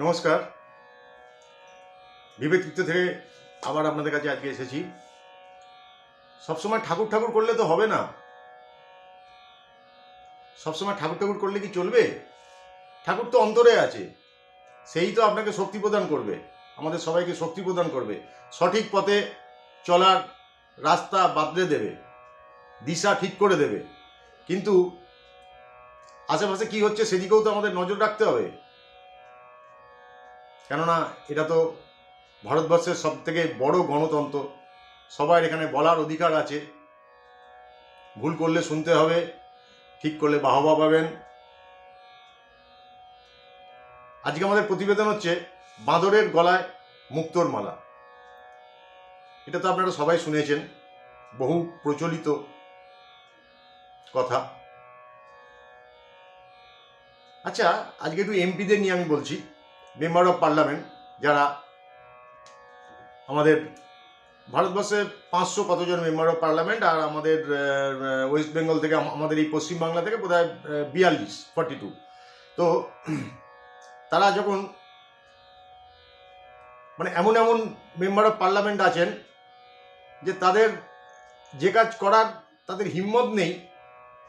নমস্কার। বিবেকৃত থেকে আবার আপনাদের কাছে আজকে এসেছি। সবসময় ঠাকুর ঠাকুর করলে তো হবে না। সবসময় ঠাকুর ঠাকুর করলে কি চলবে? ঠাকুর তো অন্তরে আছে। সেই তো আপনাকে শক্তি প্রদান করবে। আমাদের সবাইকে শক্তি প্রদান করবে। সঠিক পথে চলার রাস্তা বাতলে দেবে। দিশা ঠিক করে দেবে। কিন্তু আশেপাশে কি হচ্ছে সেদিকেও তো আমাদের নজর রাখতে হবে। কেননা এটা তো ভারতবর্ষের সব থেকে বড় গণতন্ত্র। সবার এখানে বলার অধিকার আছে। ভুল করলে শুনতে হবে, ঠিক করলে বাহবা পাবেন। আজকে আমাদের প্রতিবেদন হচ্ছে বাঁদরের গলায় মুক্তোর মালা। এটা তো আপনারা সবাই শুনেছেন, বহু প্রচলিত কথা। আচ্ছা আজকে একটু এমপিদের নিয়ে আমি বলছি। মেম্বার অফ পার্লামেন্ট, যারা আমাদের ভারতবর্ষে পাঁচশো কতজন মেম্বার অফ পার্লামেন্ট আর আমাদের ওয়েস্ট বেঙ্গল থেকে আমাদের এই পশ্চিমবাংলা থেকে বোধ হয় বিয়াল্লিশ ফর্টি টু তো তারা যখন মানে এমন এমন মেম্বার অফ পার্লামেন্ট আছেন যে তাদের যে কাজ করার তাদের হিম্মত নেই,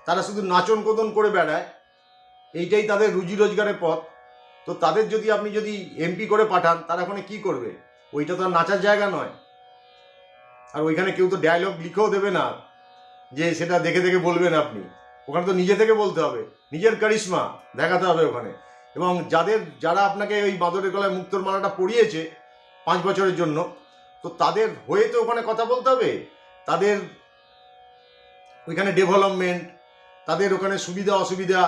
তারা শুধু নাচন কোদন করে বেড়ায়, এইটাই তাদের রুজি রোজগারের পথ। তো তাদের যদি আপনি যদি এমপি করে পাঠান, তারা ওখানে কি করবে? ওইটা তো আর নাচার জায়গা নয়। আর ওইখানে কেউ তো ডায়লগ লিখেও দেবে না, যে সেটা দেখে দেখে বলবেন আপনি। ওখানে তো নিজে থেকে বলতে হবে। নিজের কারিশমা দেখাতে হবে ওখানে। এবং যাদের, যারা আপনাকে ওই বাঁদরের গলায় মুক্তোর মালাটা পড়িয়েছে পাঁচ বছরের জন্য, তো তাদের হয়ে তো ওখানে কথা বলতে হবে। তাদের ওইখানে ডেভেলপমেন্ট তাদের ওখানে সুবিধা অসুবিধা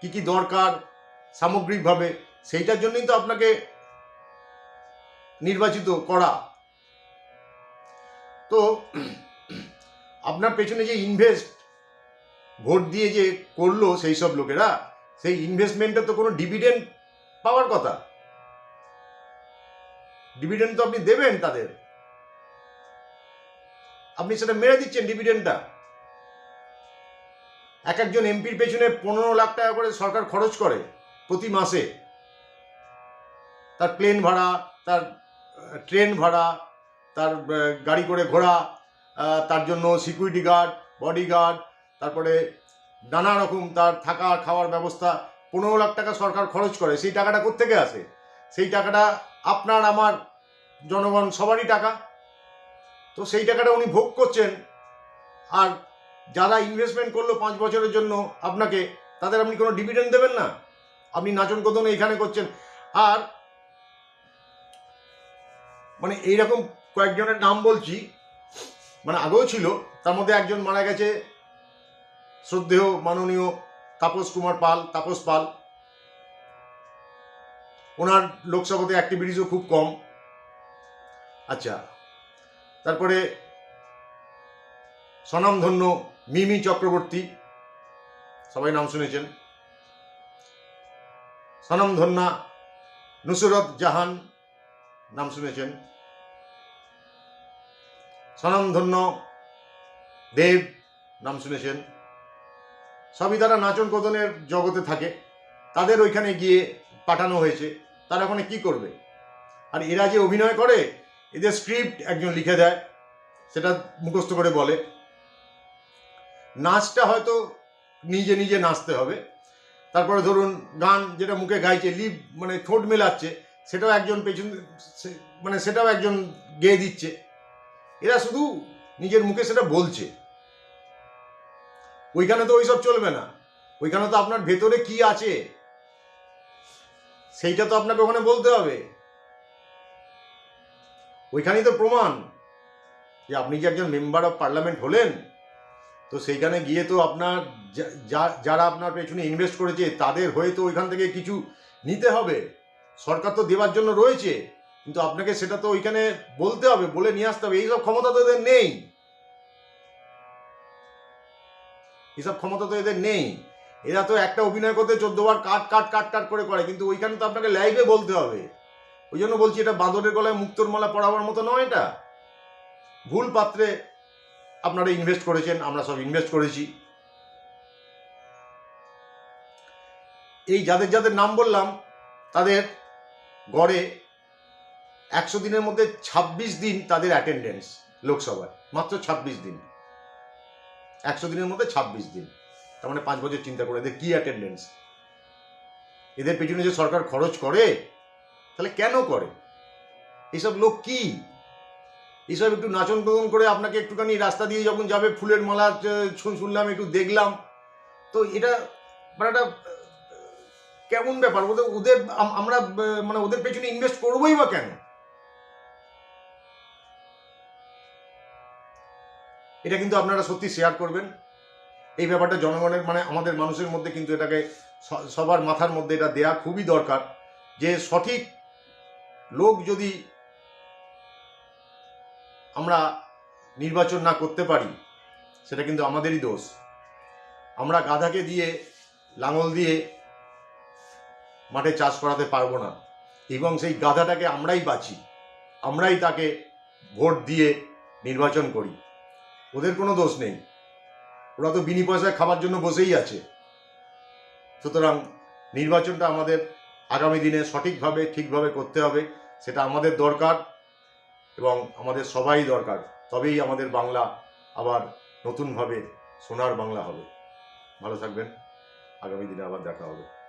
কি কি দরকার, সামগ্রিকভাবে। সেইটার জন্যই তো আপনাকে নির্বাচিত করা। তো আপনার পেছনে যে ইনভেস্ট ভোট দিয়ে যে করল সেই সব লোকেরা, সেই ইনভেস্টমেন্টটা তো কোনো ডিভিডেন্ড পাওয়ার কথা। ডিভিডেন্ড তো আপনি দেবেন তাদের। আপনি সেটা মেরে দিচ্ছেন ডিভিডেন্ডটা এক একজন এমপির পেছনে পনেরো লাখ টাকা করে সরকার খরচ করে প্রতি মাসে। তার প্লেন ভাড়া, তার ট্রেন ভাড়া, তার গাড়ি করে ঘোরা তার জন্য সিকিউরিটি গার্ড বডিগার্ড তারপরে নানা রকম তার থাকা খাওয়ার ব্যবস্থা। পনেরো লাখ টাকা সরকার খরচ করে। সেই টাকাটা কোত্থেকে আসে? সেই টাকাটা আপনার, আমার জনগণ সবারই টাকা। তো সেই টাকাটা উনি ভোগ করছেন। আর যারা ইনভেস্টমেন্ট করল পাঁচ বছরের জন্য আপনাকে, তাদের আপনি কোনো ডিভিডেন্ড দেবেন না? আপনি নাচন কদন এখানে করছেন। আর মানে এইরকম কয়েকজনের নাম বলছি মানে আগেও ছিল, তার মধ্যে একজন মারা গেছে, শ্রদ্ধেয়, মাননীয় তাপস কুমার পাল, তাপস পাল। ওনার লোকসভাতে অ্যাক্টিভিটিসও খুব কম। আচ্ছা তারপরে স্বনামধন্য মিমি চক্রবর্তী, সবাই নাম শুনেছেন। স্বনামধন্যা নুসরত জাহান নাম শুনেছেন? স্বনামধন্য দেব, নাম শুনেছেন? সবই তারা নাচন কদনের জগতে থাকে। তাদের ওইখানে গিয়ে পাঠানো হয়েছে। তারা ওখানে কি করবে? আর এরা যে অভিনয় করে, এদের স্ক্রিপ্ট একজন লিখে দেয়। সেটা মুখস্থ করে বলে। নাচটা হয়তো নিজে নিজে নাচতে হবে। তারপরে ধরুন গান যেটা মুখে গাইছে, লিপ মানে ঠোঁট মেলাচ্ছে সেটাও একজন পেছন মানে সেটাও একজন গেয়ে দিচ্ছে। এরা শুধু নিজের মুখে সেটা বলছে। ওইখানে তো ওইসব চলবে না। ওইখানে তো আপনার ভেতরে কি আছে, সেইটা তো আপনাকে ওখানে বলতে হবে। ওইখানেই তো প্রমাণ যে আপনি যে একজন মেম্বার অফ পার্লামেন্ট হলেন, তো সেইখানে গিয়ে তো আপনার যারা আপনার পেছনে ইনভেস্ট করেছে, তাদের হয়ে তো ওইখান থেকে কিছু নিতে হবে। সরকার তো দেওয়ার জন্য রয়েছে, কিন্তু আপনাকে সেটা তো ওইখানে বলতে হবে, বলে নিয়ে আসতে হবে, এইসব ক্ষমতা তো এদের নেই। এইসব ক্ষমতা তো এদের নেই। এরা তো একটা অভিনয় করতে চোদ্দ বার কাট কাট কাট কাট করে করে, কিন্তু ওইখানে তো আপনাকে লাইভে বলতে হবে। ওই জন্য বলছি, এটা বাঁদরের গলায় মুক্তোর মালা পড়াবার মতো নয় এটা। ভুল পাত্রে আপনারা ইনভেস্ট করেছেন, আমরা সব ইনভেস্ট করেছি। এই যাদের যাদের নাম বললাম, তাদের গড়ে একশো দিনের মধ্যে ছাব্বিশ দিন তাদের অ্যাটেন্ডেন্স লোকসভায়, মাত্র ছাব্বিশ দিন। একশো দিনের মধ্যে ছাব্বিশ দিন। তার মানে পাঁচ বছর চিন্তা করে, এদের কি অ্যাটেন্ডেন্স এদের পেছনে যে সরকার খরচ করে, তাহলে কেন করে? এইসব লোক কি? এইসব একটু নাচন প্রদন করে আপনাকে একটুখানি রাস্তা দিয়ে যখন যাবে, ফুলের মালা শুন- শুনলাম, একটু দেখলাম। তো এটা মানে একটা কেমন ব্যাপার? ওদের ওদের আমরা মানে ওদের পেছনে ইনভেস্ট করবোই বা কেন? এটা কিন্তু আপনারা সত্যি শেয়ার করবেন। এই ব্যাপারটা জনগণের মানে আমাদের মানুষের মধ্যে কিন্তু এটাকে সবার মাথার মধ্যে এটা দেয়া খুবই দরকার যে সঠিক লোক যদি আমরা নির্বাচন না করতে পারি, সেটা কিন্তু আমাদেরই দোষ। আমরা গাধাকে দিয়ে, লাঙল দিয়ে মাঠে চাষ করাতে পারব না। এবং সেই গাধাটাকে আমরাই বাঁচি, আমরাই তাকে ভোট দিয়ে নির্বাচন করি। ওদের কোনো দোষ নেই। ওরা তো বিনি পয়সায় খাবার জন্য বসেই আছে। সুতরাং নির্বাচনটা আমাদের আগামী দিনে সঠিকভাবে, ঠিকভাবে করতে হবে, সেটা আমাদের দরকার এবং আমাদের সবাই দরকার। তবেই আমাদের বাংলা আবার নতুনভাবে সোনার বাংলা হবে। ভালো থাকবেন। আগামী দিনে আবার দেখা হবে।